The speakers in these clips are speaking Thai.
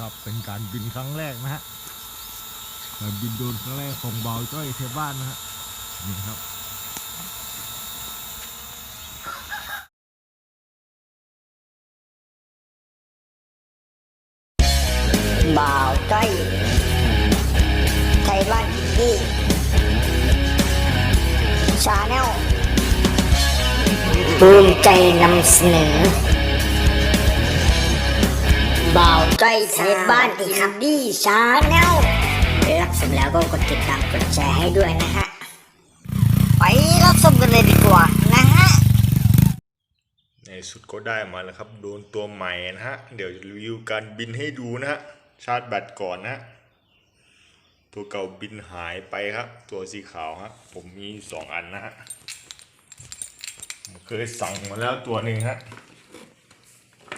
ครับเป็นการบินครั้งแรกนะฮะการบินโดรนครั้งแรกของเบาจ้อยเทบ้านนะฮะนี่ครับบ่าวจ้อยไทยบ้านอินดี้ชาแนลภูมิใจนำเสนอ บ่าวจ้อยไทยบ้านอินดี้ชาแนลรับชมแล้วก็กดติดตามกดแชร์ให้ด้วยนะฮะ ไปรับชมกันเลยดีกว่านะฮะ ในสุดก็ได้มาแล้วครับ โดนตัวใหม่นะฮะ เดี๋ยวรีวิวการบินให้ดูนะฮะ ชาร์จแบตก่อนนะฮะตัวเก่าบินหายไปครับ ตัวสีขาวฮะ ผมมีสองอันนะฮะผมเคยสั่งมาแล้วตัวหนึ่งฮะ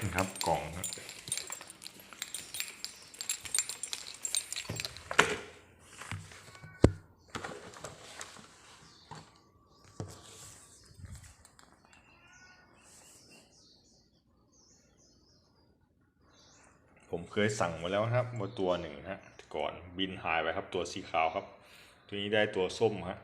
นี่ครับกล่องครับ ผมเคยสั่งมาแล้วครับมาตัวหนึ่งฮะก่อนบินหายไปครับตัวสีขาวครับ ตัวนี้ได้ตัวส้มฮะ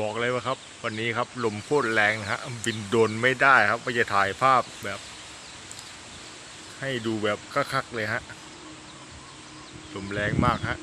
บอกเลยว่าครับ วันนี้ครับลมโคตรแรงนะฮะบินโดนไม่ได้ครับว่จะถ่ายภาพแบบ ให้ดูแบบคักๆเลยฮะลมแรงมากฮะ